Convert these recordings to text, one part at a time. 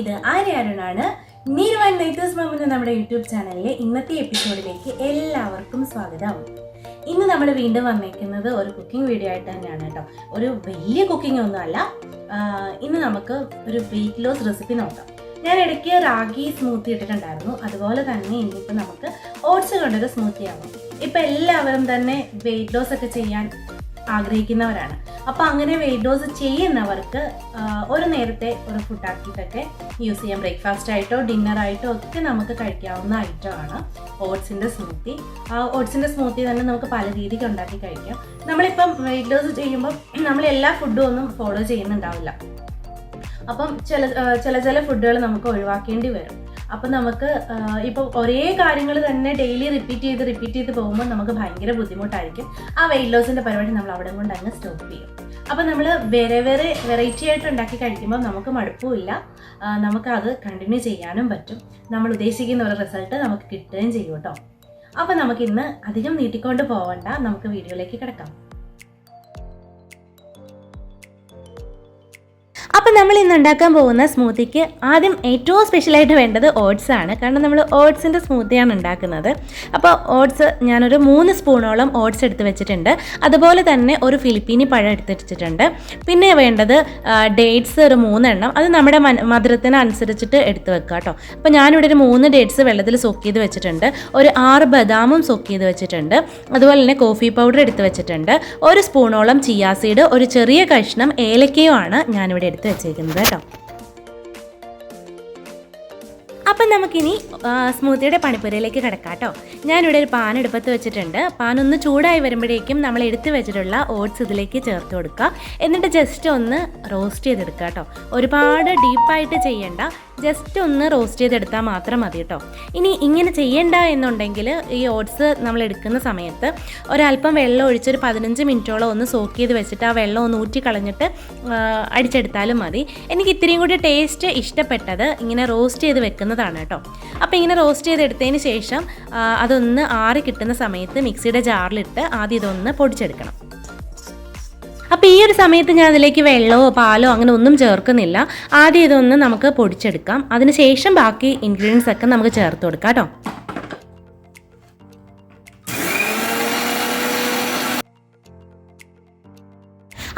ഇത് ആര്യാരനാണ് നീരു ആൻഡ് നെയ്ത്തേഴ്സ് മം എന്ന നമ്മുടെ യൂട്യൂബ് ചാനലിലെ ഇന്നത്തെ എപ്പിസോഡിലേക്ക് എല്ലാവർക്കും സ്വാഗതം. ഇന്ന് നമ്മൾ വീണ്ടും വന്നേക്കുന്നത് ഒരു കുക്കിംഗ് വീഡിയോ ആയിട്ട് തന്നെയാണ് കേട്ടോ. ഒരു വലിയ കുക്കിംഗ് ഒന്നുമല്ല ഇന്ന് നമുക്ക് ഒരു വെയിറ്റ് ലോസ് റെസിപ്പി നോക്കാം. ഞാൻ ഇടയ്ക്ക് റാഗി സ്മൂത്തി ഇട്ടിട്ടുണ്ടായിരുന്നു. അതുപോലെ തന്നെ ഇനിയിപ്പോൾ നമുക്ക് ഓട്സ് കൊണ്ടൊരു സ്മൂത്തി ആവും. ഇപ്പം എല്ലാവരും തന്നെ വെയിറ്റ് ലോസ് ഒക്കെ ചെയ്യാൻ ആഗ്രഹിക്കുന്നവരാണ്. അപ്പോൾ അങ്ങനെ വെയിറ്റ് ലോസ് ചെയ്യുന്നവർക്ക് ഒരു നേരത്തെ ഒരു ഫുഡ് ആക്കിയിട്ടൊക്കെ യൂസ് ചെയ്യാം. ബ്രേക്ക്ഫാസ്റ്റ് ആയിട്ടോ ഡിന്നർ ആയിട്ടോ ഒക്കെ നമുക്ക് കഴിക്കാവുന്ന ഐറ്റമാണ് ഓട്സിന്റെ സ്മൂത്തി ആ ഓട്സിന്റെ സ്മൂത്തി തന്നെ നമുക്ക് പല രീതിക്ക് ഉണ്ടാക്കി കഴിക്കാം. നമ്മളിപ്പം വെയിറ്റ് ലോസ് ചെയ്യുമ്പോൾ നമ്മൾ എല്ലാ ഫുഡും ഒന്നും ഫോളോ ചെയ്യുന്നുണ്ടാവില്ല. അപ്പം ചില ചില ചില ഫുഡുകൾ നമുക്ക് ഒഴിവാക്കേണ്ടി വരും. അപ്പം നമുക്ക് ഇപ്പോൾ ഒരേ കാര്യങ്ങൾ തന്നെ ഡെയിലി റിപ്പീറ്റ് ചെയ്ത് റിപ്പീറ്റ് ചെയ്ത് പോകുമ്പോൾ നമുക്ക് ഭയങ്കര ബുദ്ധിമുട്ടായിരിക്കും. ആ വെയിറ്റ് ലോസിന്റെ പരിപാടി നമ്മൾ അവിടെ കൊണ്ട് അങ്ങ് സ്റ്റോപ്പ് ചെയ്യും. അപ്പം നമ്മൾ വേറെ വേറെ വെറൈറ്റി ആയിട്ട് ഉണ്ടാക്കി കഴിക്കുമ്പോൾ നമുക്ക് മടുപ്പുമില്ല നമുക്കത് കണ്ടിന്യൂ ചെയ്യാനും പറ്റും. നമ്മൾ ഉദ്ദേശിക്കുന്ന ഒരു റിസൾട്ട് നമുക്ക് കിട്ടുകയും ചെയ്യും കേട്ടോ. അപ്പം നമുക്കിന്ന് അധികം നീട്ടിക്കൊണ്ട് പോവണ്ട. നമുക്ക് വീഡിയോയിലേക്ക് കിടക്കാം. അപ്പം നമ്മൾ ഇന്ന് ഉണ്ടാക്കാൻ പോകുന്ന സ്മൂത്തിക്ക് ആദ്യം ഏറ്റവും സ്പെഷ്യലായിട്ട് വേണ്ടത് ഓട്സ് ആണ്. കാരണം നമ്മൾ ഓട്സിന്റെ സ്മൂത്തിയാണ് ഉണ്ടാക്കുന്നത്. അപ്പോൾ ഓട്സ് ഞാനൊരു മൂന്ന് സ്പൂണോളം ഓട്സ് എടുത്ത് വെച്ചിട്ടുണ്ട്. അതുപോലെ തന്നെ ഒരു ഫിലിപ്പീനി പഴം എടുത്ത് വെച്ചിട്ടുണ്ട്. പിന്നെ വേണ്ടത് ഡേറ്റ്സ് ഒരു മൂന്നെണ്ണം. അത് നമ്മുടെ മധുരത്തിന് മധുരത്തിനനുസരിച്ചിട്ട് എടുത്ത് വെക്കുക കേട്ടോ അപ്പോൾ ഞാനിവിടെ ഒരു മൂന്ന് ഡേറ്റ്സ് വെള്ളത്തിൽ സോക്ക് ചെയ്ത് വെച്ചിട്ടുണ്ട്. ഒരു ആറ് ബദാമും സോക്ക് ചെയ്ത് വെച്ചിട്ടുണ്ട്. അതുപോലെ തന്നെ കോഫി പൗഡർ എടുത്ത് വെച്ചിട്ടുണ്ട്. ഒരു സ്പൂണോളം ചിയാ സീഡ് ഒരു ചെറിയ കഷ്ണം ഏലക്കയുമാണ് ഞാനിവിടെ എടുത്ത് വെച്ചേക്കുന്നത് കേട്ടോ അപ്പം നമുക്കിനി സ്മൂത്തിയുടെ പണിപ്പുരയിലേക്ക് കിടക്കാം കേട്ടോ ഞാനിവിടെ ഒരു പാൻ എടുപ്പത്ത് വെച്ചിട്ടുണ്ട്. പാൻ ഒന്ന് ചൂടായി വരുമ്പോഴേക്കും നമ്മൾ എടുത്തു വെച്ചിട്ടുള്ള ഓട്സ് ഇതിലേക്ക് ചേർത്ത് കൊടുക്കുക എന്നിട്ട് ജസ്റ്റ് ഒന്ന് റോസ്റ്റ് ചെയ്തെടുക്കുക കേട്ടോ. ഒരുപാട് ഡീപ്പായിട്ട് ചെയ്യേണ്ട. ജസ്റ്റ് ഒന്ന് റോസ്റ്റ് ചെയ്തെടുത്താൽ മാത്രം മതി കേട്ടോ. ഇനി ഇങ്ങനെ ചെയ്യണ്ട എന്നുണ്ടെങ്കിൽ ഈ ഓട്സ് നമ്മൾ എടുക്കുന്ന സമയത്ത് ഒരല്പം വെള്ളം ഒഴിച്ചൊരു പതിനഞ്ച് മിനിറ്റോളം ഒന്ന് സോക്ക് ചെയ്ത് വെച്ചിട്ട് ആ വെള്ളം ഒന്ന് ഊറ്റി കളഞ്ഞിട്ട് അടിച്ചെടുത്താലും മതി. എനിക്ക് ഇത്രയും കൂടി ടേസ്റ്റ് ഇഷ്ടപ്പെട്ടത് ഇങ്ങനെ റോസ്റ്റ് ചെയ്ത് വെക്കുന്നതാണ് കേട്ടോ. അപ്പോൾ ഇങ്ങനെ റോസ്റ്റ് ചെയ്തെടുത്തതിന് ശേഷം അതൊന്ന് ആറി കിട്ടുന്ന സമയത്ത് മിക്സിയുടെ ജാറിലിട്ട് ആദ്യം ഇതൊന്ന് പൊടിച്ചെടുക്കണം. അപ്പോൾ ഈ ഒരു സമയത്ത് ഞാൻ അതിലേക്ക് വെള്ളമോ പാലോ അങ്ങനെ ഒന്നും ചേർക്കുന്നില്ല. ആദ്യം ഇതൊന്ന് നമുക്ക് പൊടിച്ചെടുക്കാം. അതിനുശേഷം ബാക്കി ഇൻഗ്രീഡിയൻസ് ഒക്കെ നമുക്ക് ചേർത്ത് കൊടുക്കാം കേട്ടോ.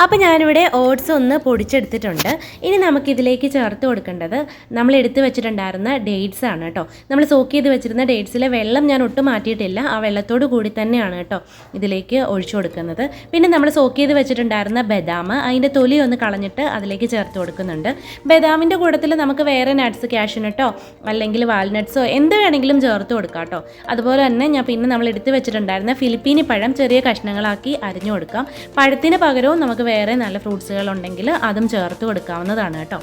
അപ്പോൾ ഞാനിവിടെ ഓട്സ് ഒന്ന് പൊടിച്ചെടുത്തിട്ടുണ്ട്. ഇനി നമുക്കിതിലേക്ക് ചേർത്ത് കൊടുക്കേണ്ടത് നമ്മൾ എടുത്തു വെച്ചിട്ടുണ്ടായിരുന്ന ഡേറ്റ്സ് ആണ് കേട്ടോ. നമ്മൾ സോക്ക് ചെയ്ത് വെച്ചിരുന്ന ഡേറ്റ്സിലെ വെള്ളം ഞാൻ ഒട്ടും മാറ്റിയിട്ടില്ല. ആ വെള്ളത്തോട് കൂടി തന്നെയാണ് കേട്ടോ ഇതിലേക്ക് ഒഴിച്ചു കൊടുക്കുന്നത്. പിന്നെ നമ്മൾ സോക്ക് ചെയ്ത് വെച്ചിട്ടുണ്ടായിരുന്ന ബദാം അതിന്റെ തൊലി ഒന്ന് കളഞ്ഞിട്ട് അതിലേക്ക് ചേർത്ത് കൊടുക്കുന്നുണ്ട്. ബദാമിന്റെ കൂട്ടത്തിൽ നമുക്ക് വേറെ നട്ട്സ് ക്യാഷ്യൂനട്ടോ അല്ലെങ്കിൽ വാൽനട്ട്സോ എന്ത് വേണമെങ്കിലും ചേർത്ത് കൊടുക്കാം കേട്ടോ. അതുപോലെ തന്നെ ഞാൻ പിന്നെ നമ്മൾ എടുത്തു വെച്ചിട്ടുണ്ടായിരുന്ന ഫിലിപ്പീനി പഴം ചെറിയ കഷ്ണങ്ങളാക്കി അരിഞ്ഞു കൊടുക്കാം. പഴത്തിന് പകരവും നമുക്ക് വേറെ നല്ല ഫ്രൂട്ട്സുകളുണ്ടെങ്കിൽ അതും ചേർത്ത് കൊടുക്കാവുന്നതാണ് കേട്ടോ.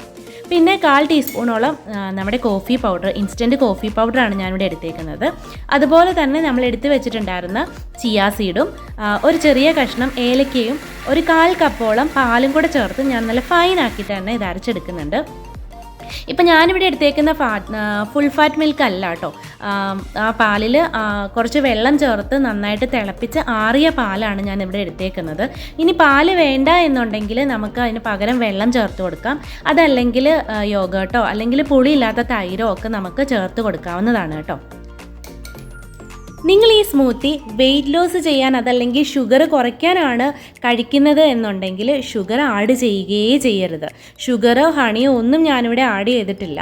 പിന്നെ കാൽ ടീസ്പൂണോളം നമ്മുടെ കോഫി പൗഡർ ഇൻസ്റ്റന്റ് കോഫി പൗഡറാണ് ഞാനിവിടെ എടുത്തേക്കുന്നത്. അതുപോലെ തന്നെ നമ്മൾ എടുത്ത് വെച്ചിട്ടുണ്ടായിരുന്ന ചിയാ സീഡും ഒരു ചെറിയ കഷ്ണം ഏലക്കയും ഒരു കാൽ കപ്പോളം പാലും കൂടെ ചേർത്ത് ഞാൻ നല്ല ഫൈൻ ആക്കിയിട്ട് തന്നെ ഇത് അരച്ചെടുക്കുന്നുണ്ട്. ഇപ്പം ഞാനിവിടെ എടുത്തേക്കുന്ന ഫാറ്റ് ഫുൾ ഫാറ്റ് മിൽക്ക് അല്ല കേട്ടോ ആ പാലിൽ കുറച്ച് വെള്ളം ചേർത്ത് നന്നായിട്ട് തിളപ്പിച്ച് ആറിയ പാലാണ് ഞാൻ ഇവിടെ എടുത്തേക്കുന്നത്. ഇനി പാൽ വേണ്ട എന്നുണ്ടെങ്കിൽ നമുക്ക് അതിന് പകരം വെള്ളം ചേർത്ത് കൊടുക്കാം. അതല്ലെങ്കിൽ യോഗട്ടോ അല്ലെങ്കിൽ പുളിയില്ലാത്ത തൈരോ ഒക്കെ നമുക്ക് ചേർത്ത് കൊടുക്കാവുന്നതാണ് കേട്ടോ നിങ്ങൾ ഈ സ്മൂത്തി വെയിറ്റ് ലോസ് ചെയ്യാൻ അതല്ലെങ്കിൽ ഷുഗർ കുറയ്ക്കാനാണ് കഴിക്കുന്നത് എന്നുണ്ടെങ്കിൽ ഷുഗർ ആഡ് ചെയ്യുകയേ ചെയ്യരുത്. ഷുഗറോ ഹണിയോ ഒന്നും ഞാനിവിടെ ആഡ് ചെയ്തിട്ടില്ല.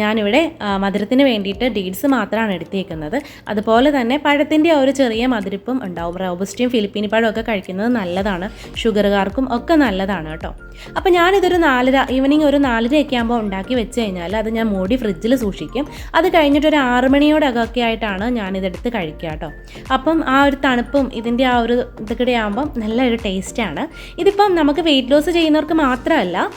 ഞാനിവിടെ മധുരത്തിന് വേണ്ടിയിട്ട് ഡീഡ്സ് മാത്രമാണ് എടുത്തേക്കുന്നത്. അതുപോലെ തന്നെ പഴത്തിന്റെ ഒരു ചെറിയ മധുരിപ്പും ഉണ്ടാവും. റോബസ്റ്റിയും ഫിലിപ്പീനി പഴമൊക്കെ കഴിക്കുന്നത് നല്ലതാണ്. ഷുഗറുകാർക്കും ഒക്കെ നല്ലതാണ് കേട്ടോ. അപ്പോൾ ഞാനിതൊരു നാലര ഈവനിങ് ഒരു നാലരയൊക്കെ ആകുമ്പോൾ ഉണ്ടാക്കി വെച്ച് കഴിഞ്ഞാൽ അത് ഞാൻ മൂടി ഫ്രിഡ്ജിൽ സൂക്ഷിക്കും. അത് കഴിഞ്ഞിട്ട് ഒരു ആറ് മണിയോടൊക്കെ ആയിട്ടാണ് ഞാനിതെടുത്ത് കഴിക്കുക കേട്ടോ അപ്പം ആ ഒരു തണുപ്പും ഇതിന്റെ ആ ഒരു ഇതൊക്കെ ആകുമ്പം നല്ലൊരു ടേസ്റ്റാണ് ഇതിപ്പം നമുക്ക് വെയിറ്റ് ലോസ് ചെയ്യുന്നവർക്ക് മാത്രമല്ല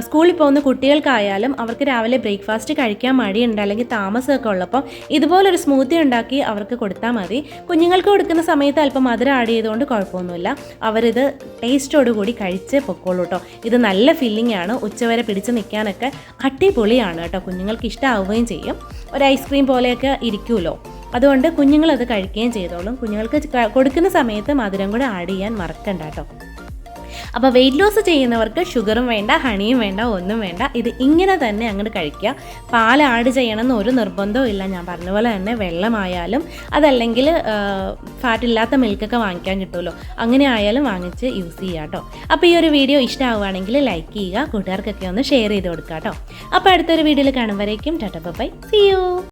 സ്കൂളിൽ പോകുന്ന കുട്ടികൾക്കായാലും അവർക്ക് രാവിലെ ബ്രേക്ക്ഫാസ്റ്റ് കഴിക്കാൻ മടിയുണ്ട് അല്ലെങ്കിൽ താമസമൊക്കെ ഉള്ളപ്പം ഇതുപോലൊരു സ്മൂത്തി ഉണ്ടാക്കി അവർക്ക് കൊടുത്താൽ മതി. കുഞ്ഞുങ്ങൾക്ക് കൊടുക്കുന്ന സമയത്ത് അല്പം മധുരം ആഡ് ചെയ്തുകൊണ്ട് കുഴപ്പമൊന്നുമില്ല. അവരിത് ടേസ്റ്റോടുകൂടി കഴിച്ച് പൊക്കോളൂ കേട്ടോ ഇത് നല്ല ഫില്ലിംഗ് ആണ്. ഉച്ചവരെ പിടിച്ച് നിൽക്കാനൊക്കെ അടിപൊളിയാണ് കേട്ടോ. കുഞ്ഞുങ്ങൾക്ക് ഇഷ്ടമാവുകയും ചെയ്യും. ഒരു ഐസ്ക്രീം പോലെയൊക്കെ ഇരിക്കുമല്ലോ. അതുകൊണ്ട് കുഞ്ഞുങ്ങളത് കഴിക്കുകയും ചെയ്തോളും. കുഞ്ഞുങ്ങൾക്ക് കൊടുക്കുന്ന സമയത്ത് മധുരം കൂടെ ആഡ് ചെയ്യാൻ മറക്കണ്ട കേട്ടോ. അപ്പോൾ വെയിറ്റ് ലോസ് ചെയ്യുന്നവർക്ക് ഷുഗറും വേണ്ട ഹണിയും വേണ്ട ഒന്നും വേണ്ട. ഇത് ഇങ്ങനെ തന്നെ അങ്ങോട്ട് കഴിക്കുക. പാൽ ആഡ് ചെയ്യണമെന്ന് ഒരു നിർബന്ധവും ഇല്ല. ഞാൻ പറഞ്ഞ പോലെ തന്നെ വെള്ളമായാലും അതല്ലെങ്കിൽ ഫാറ്റ് ഇല്ലാത്ത മിൽക്കൊക്കെ വാങ്ങിക്കാൻ കിട്ടുമല്ലോ. അങ്ങനെ ആയാലും വാങ്ങിച്ച് യൂസ് ചെയ്യുക കേട്ടോ അപ്പോൾ ഈ ഒരു വീഡിയോ ഇഷ്ടമാവുകയാണെങ്കിൽ ലൈക്ക് ചെയ്യുക. കൂട്ടുകാർക്കൊക്കെ ഒന്ന് ഷെയർ ചെയ്ത് കൊടുക്കുക കേട്ടോ അപ്പോൾ അടുത്തൊരു വീഡിയോയിൽ കാണുമ്പോഴേക്കും ടാറ്റ ബൈ സി യു